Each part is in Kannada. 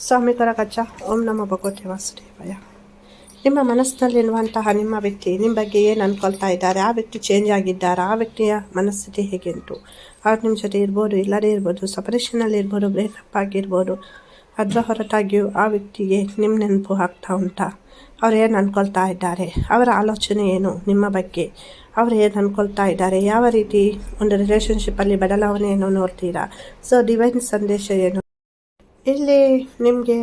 ಸ್ವಾಮಿ ಕರಗಜ್ಜ ಓಂ ನಮ ಭಗವತೆ ವಾಸುದೇವಯ್ಯ ನಿಮ್ಮ ಮನಸ್ಸಿನಲ್ಲಿರುವಂತಹ ನಿಮ್ಮ ವ್ಯಕ್ತಿ ನಿಮ್ಮ ಬಗ್ಗೆ ಏನು ಅಂದ್ಕೊಳ್ತಾ ಇದ್ದಾರೆ, ಆ ವ್ಯಕ್ತಿ ಚೇಂಜ್ ಆಗಿದ್ದಾರೆ, ಆ ವ್ಯಕ್ತಿಯ ಮನಸ್ಥಿತಿ ಹೇಗೆ ಉಂಟು ಅವ್ರು ನಿಮ್ಮ ಜೊತೆ ಇರ್ಬೋದು, ಇಲ್ಲದೇ ಇರ್ಬೋದು ಸಪರೇಷನಲ್ಲಿ ಇರ್ಬೋದು ಬ್ರೇಕಪ್ ಆಗಿರ್ಬೋದು ಅದರ ಹೊರತಾಗಿಯೂ ಆ ವ್ಯಕ್ತಿಗೆ ನಿಮ್ಮ ನೆನಪು ಆಗ್ತಾ ಉಂಟಾ? ಅವ್ರು ಏನು ಅಂದ್ಕೊಳ್ತಾ ಇದ್ದಾರೆ? ಅವರ ಆಲೋಚನೆ ಏನು ನಿಮ್ಮ ಬಗ್ಗೆ? ಅವರು ಏನು ಅಂದ್ಕೊಳ್ತಾ ಇದ್ದಾರೆ? ಯಾವ ರೀತಿ ಒಂದು ರಿಲೇಷನ್ಶಿಪ್ಪಲ್ಲಿ ಬದಲಾವಣೆಯನ್ನು ನೋಡ್ತೀರಾ? ಸೊ ಡಿವೈನ್ ಸಂದೇಶ ಏನು? ಇಲ್ಲಿ ನಿಮಗೆ,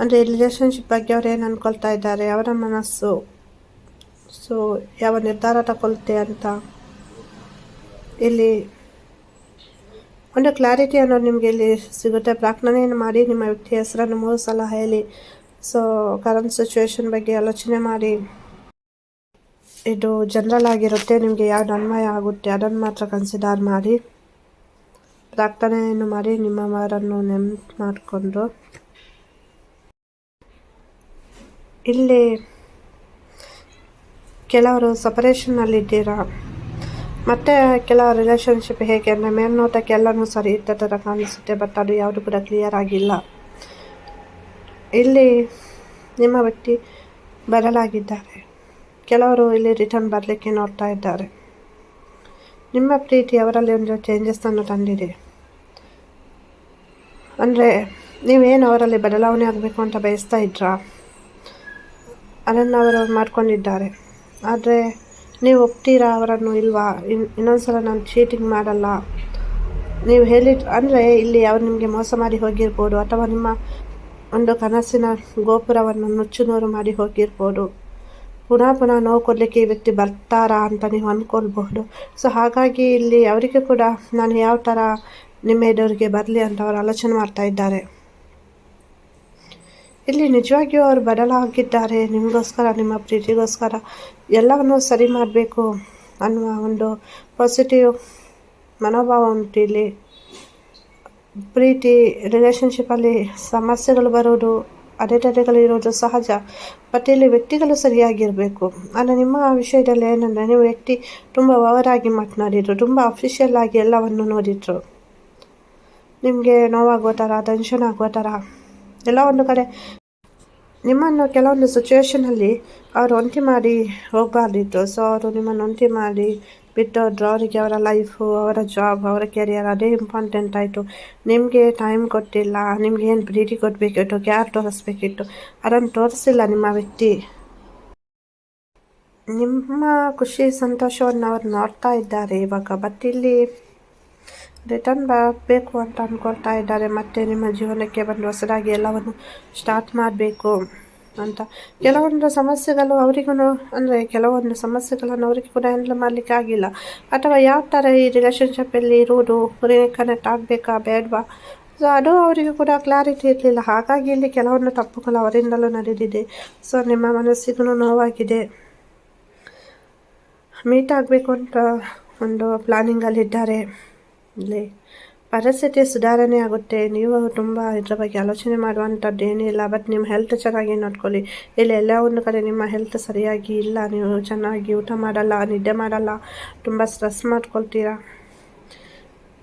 ಅಂದರೆ ರಿಲೇಷನ್ಶಿಪ್ ಬಗ್ಗೆ ಅವ್ರು ಏನು ಅಂದ್ಕೊಳ್ತಾ ಇದ್ದಾರೆ, ಅವರ ಮನಸ್ಸು ಸೊ ಯಾವ ನಿರ್ಧಾರ ತಗೊಳ್ತೆ ಅಂತ. ಇಲ್ಲಿ ಒಂದು ಕ್ಲಾರಿಟಿ ಅನ್ನೋದು ನಿಮಗೆ ಇಲ್ಲಿ ಸಿಗುತ್ತೆ. ಪ್ರಾರ್ಥನೆಯನ್ನು ಮಾಡಿ, ನಿಮ್ಮ ವ್ಯಕ್ತಿ ಹೆಸರನ್ನು ಮೂರು ಸಲ ಹೇಳಿ. ಸೊ ಕರೆಂಟ್ ಸಿಚುವೇಶನ್ ಬಗ್ಗೆ ಆಲೋಚನೆ ಮಾಡಿ. ಇದು ಜನರಲ್ ಆಗಿರುತ್ತೆ, ನಿಮಗೆ ಯಾವ್ದು ಅನ್ವಯ ಆಗುತ್ತೆ, ಅದನ್ನು ಮಾತ್ರ ಕನ್ಸಿಡರ್ ಮಾಡಿ. ಪ್ರಾರ್ಥನೆಯನ್ನು ಮಾಡಿ ನಿಮ್ಮ ಮಾರನ್ನು ನೆನಪು ಮಾಡಿಕೊಂಡು ಇಲ್ಲಿ ಕೆಲವರು ಸಪರೇಷನ್ನಲ್ಲಿದ್ದೀರಾ ಮತ್ತು ಕೆಲವು ರಿಲೇಷನ್ಶಿಪ್ ಹೇಗೆ? ಅಂದರೆ ಮೇಲ್ನೋಟಕ್ಕೆ ಎಲ್ಲನೂ ಸರಿ ಇದ್ದ ಥರ ಕಾಣಿಸುತ್ತೆ ಬಟ್ ಅದು ಯಾವುದು ಕೂಡ ಕ್ಲಿಯರ್ ಆಗಿಲ್ಲ. ಇಲ್ಲಿ ನಿಮ್ಮ ವ್ಯಕ್ತಿ ಬರಲಾಗಿದ್ದಾರೆ. ಕೆಲವರು ಇಲ್ಲಿ ರಿಟರ್ನ್ ಬರಲಿಕ್ಕೆ ನೋಡ್ತಾ ಇದ್ದಾರೆ. ನಿಮ್ಮ ಪ್ರೀತಿ ಅವರಲ್ಲಿ ಒಂದು ಚೇಂಜಸ್ಸನ್ನು ತಂದಿದೆ. ಅಂದರೆ ನೀವೇನು ಅವರಲ್ಲಿ ಬದಲಾವಣೆ ಆಗಬೇಕು ಅಂತ ಬಯಸ್ತಾ ಇದ್ರಾ? ಅದನ್ನು ಅವರು ಮಾಡ್ಕೊಂಡಿದ್ದಾರೆ. ಆದರೆ ನೀವು ಒಪ್ತೀರಾ ಅವರನ್ನು ಇಲ್ವಾ? ಇನ್ ಇನ್ನೊಂದು ನಾನು ಚೀಟಿಂಗ್ ಮಾಡಲ್ಲ. ನೀವು ಹೇಳಿ ಅಂದರೆ ಇಲ್ಲಿ ಅವ್ರು ನಿಮಗೆ ಮೋಸ ಮಾಡಿ ಹೋಗಿರ್ಬೋದು, ಅಥವಾ ನಿಮ್ಮ ಒಂದು ಕನಸಿನ ಗೋಪುರವನ್ನು ನುಚ್ಚು ಮಾಡಿ ಹೋಗಿರ್ಬೋದು. ಪುನಃ ಪುನಃ ನೋವು ಕೊಡಲಿಕ್ಕೆ ಈ ವ್ಯಕ್ತಿ ಬರ್ತಾರಾ ಅಂತ ನೀವು ಅಂದ್ಕೊಳ್ಬಹುದು ಸೊ ಹಾಗಾಗಿ ಇಲ್ಲಿ ಅವರಿಗೆ ಕೂಡ ನಾನು ಯಾವ ಥರ ನಿಮ್ಮ ಎದುರಿಗೆ ಬರಲಿ ಅಂತ ಅವರು ಆಲೋಚನೆ ಮಾಡ್ತಾ ಇದ್ದಾರೆ. ಇಲ್ಲಿ ನಿಜವಾಗಿಯೂ ಅವರು ಬದಲಾಗಿದ್ದಾರೆ ನಿಮಗೋಸ್ಕರ, ನಿಮ್ಮ ಪ್ರೀತಿಗೋಸ್ಕರ ಎಲ್ಲವನ್ನು ಸರಿ ಮಾಡಬೇಕು ಅನ್ನುವ ಒಂದು ಪಾಸಿಟಿವ್ ಮನೋಭಾವ ಉಂಟು ಇಲ್ಲಿ. ಪ್ರೀತಿ ರಿಲೇಷನ್ಶಿಪ್ಪಲ್ಲಿ ಸಮಸ್ಯೆಗಳು ಬರೋದು ಅಡೆತಡೆಗಳು ಇರೋದು ಸಹಜ. ಬಟ್ ಇಲ್ಲಿ ವ್ಯಕ್ತಿಗಳು ಸರಿಯಾಗಿರಬೇಕು. ಆದರೆ ನಿಮ್ಮ ವಿಷಯದಲ್ಲಿ ಏನಂದರೆ, ನೀವು ವ್ಯಕ್ತಿ ತುಂಬ ಅವರಾಗಿ ಮಾತನಾಡಿದರು, ತುಂಬ ಅಫಿಷಿಯಲ್ ಆಗಿ ಎಲ್ಲವನ್ನು ನೋಡಿದರು. ನಿಮಗೆ ನೋವಾಗುವ ಥರ ಟೆನ್ಷನ್ ಆಗುವ ಥರ, ಎಲ್ಲ ಒಂದು ಕಡೆ ನಿಮ್ಮನ್ನು ಕೆಲವೊಂದು ಸಿಚುವೇಷನಲ್ಲಿ ಅವರು ಒಂಟಿ ಮಾಡಿ ಹೋಗಬಾರ್ದಿತ್ತು. ಸೊ ಅವರು ನಿಮ್ಮನ್ನು ಒಂಟಿ ಮಾಡಿ ಬಿಟ್ಟೋದ್ರು ಅವರಿಗೆ ಅವರ ಲೈಫು ಅವರ ಜಾಬ್ ಅವರ ಕೆರಿಯರ್ ಅದೇ ಇಂಪಾರ್ಟೆಂಟ್ ಆಯಿತು. ನಿಮಗೆ ಟೈಮ್ ಕೊಟ್ಟಿಲ್ಲ, ನಿಮ್ಗೆ ಏನು ಪ್ರೀತಿ ಕೊಡಬೇಕಿತ್ತು ಕ್ಯಾರ್ ತೋರಿಸ್ಬೇಕಿತ್ತು, ಅದನ್ನು ತೋರಿಸಿಲ್ಲ ನಿಮ್ಮ ವ್ಯಕ್ತಿ. ನಿಮ್ಮ ಖುಷಿ, ಸಂತೋಷವನ್ನು ಅವ್ರು ನೋಡ್ತಾ ಇದ್ದಾರೆ ಇವಾಗ ಬಟ್ ಇಲ್ಲಿ ರಿಟರ್ನ್ ಬರಬೇಕು ಅಂತ ಅಂದ್ಕೊಳ್ತಾ ಇದ್ದಾರೆ, ಮತ್ತು ನಿಮ್ಮ ಜೀವನಕ್ಕೆ ಬಂದು ಹೊಸದಾಗಿ ಎಲ್ಲವನ್ನು ಸ್ಟಾರ್ಟ್ ಮಾಡಬೇಕು. ಅಂತ. ಕೆಲವೊಂದು ಸಮಸ್ಯೆಗಳು ಅವರಿಗೂ ಅಂದರೆ ಕೆಲವೊಂದು ಸಮಸ್ಯೆಗಳನ್ನು ಅವರಿಗೆ ಕೂಡ ಹ್ಯಾಂಡಲ್ ಮಾಡಲಿಕ್ಕೆ ಆಗಿಲ್ಲ. ಅಥವಾ ಯಾವ ಥರ ಈ ರಿಲೇಷನ್ಶಿಪ್ಪಲ್ಲಿ ಇರುವುದು ಕನೆಕ್ಟ್ ಆಗಬೇಕಾ ಬೇಡವಾ? ಸೊ ಅದು ಅವರಿಗೂ ಕೂಡ ಕ್ಲಾರಿಟಿ ಇರಲಿಲ್ಲ. ಹಾಗಾಗಿ ಇಲ್ಲಿ ಕೆಲವೊಂದು ತಪ್ಪುಗಳು ಅವರಿಂದಲೂ ನಡೆದಿದೆ. ಸೊ ನಿಮ್ಮ ಮನಸ್ಸಿಗೂ ನೋವಾಗಿದೆ. ಮೀಟ್ ಆಗಬೇಕು ಅಂತ ಒಂದು ಪ್ಲಾನಿಂಗಲ್ಲಿದ್ದಾರೆ ಇಲ್ಲಿ ಪರಿಸ್ಥಿತಿ ಸುಧಾರಣೆ ಆಗುತ್ತೆ. ನೀವು ತುಂಬ ಇದ್ರ ಬಗ್ಗೆ ಆಲೋಚನೆ ಮಾಡುವಂಥದ್ದು ಏನಿಲ್ಲ ಬಟ್ ನಿಮ್ಮ ಹೆಲ್ತ್ ಚೆನ್ನಾಗಿ ನೋಡ್ಕೊಳ್ಳಿ. ಇಲ್ಲಿ ಎಲ್ಲ ಒಂದು ಕಡೆ ನಿಮ್ಮ ಹೆಲ್ತ್ ಸರಿಯಾಗಿ ಇಲ್ಲ, ನೀವು ಚೆನ್ನಾಗಿ ಊಟ ಮಾಡಲ್ಲ, ನಿದ್ದೆ ಮಾಡಲ್ಲ, ತುಂಬ ಸ್ಟ್ರೆಸ್ ಮಾಡ್ಕೊಳ್ತೀರಾ?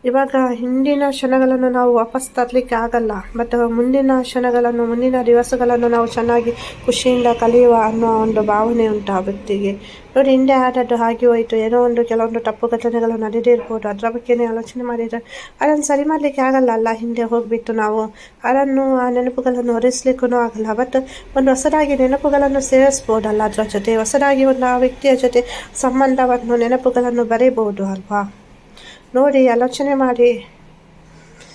ಇವಾಗ ಹಿಂದಿನ ಕ್ಷಣಗಳನ್ನು ನಾವು ವಾಪಸ್ ತರಲಿಕ್ಕೆ ಆಗಲ್ಲ ಬಟ್ ಮುಂದಿನ ಕ್ಷಣಗಳನ್ನು, ಮುಂದಿನ ದಿವಸಗಳನ್ನು ನಾವು ಚೆನ್ನಾಗಿ ಖುಷಿಯಿಂದ ಕಲಿಯುವ ಅನ್ನೋ ಒಂದು ಭಾವನೆ ಉಂಟು ಆ ವ್ಯಕ್ತಿಗೆ. ನೋಡಿ, ಹಿಂದೆ ಆದದ್ದು ಹಾಗೆ ಹೋಯಿತು. ಏನೋ ಒಂದು ಕೆಲವೊಂದು ತಪ್ಪು ಘಟನೆಗಳು ನಡೆದಿರ್ಬೋದು. ಅದರ ಬಗ್ಗೆನೇ ಆಲೋಚನೆ ಮಾಡಿದರೆ ಅದನ್ನು ಸರಿ ಮಾಡಲಿಕ್ಕೆ ಆಗಲ್ಲ ಅಲ್ಲ. ಹಿಂದೆ ಹೋಗಿಬಿಟ್ಟು ನಾವು ಅದನ್ನು, ಆ ನೆನಪುಗಳನ್ನು ಹೊರಿಸ್ಲಿಕ್ಕೂ ಆಗಲ್ಲ. ಬಟ್ ಒಂದು ಹೊಸದಾಗಿ ನೆನಪುಗಳನ್ನು ಸೇರಿಸ್ಬೋದಲ್ಲ. ಅದರ ಜೊತೆ ಹೊಸದಾಗಿ ಒಂದು ಆ ವ್ಯಕ್ತಿಯ ಜೊತೆ ಸಂಬಂಧವನ್ನು, ನೆನಪುಗಳನ್ನು ಬರೀಬೋದು ಅಲ್ವಾ? ನೋಡಿ ಆಲೋಚನೆ ಮಾಡಿ.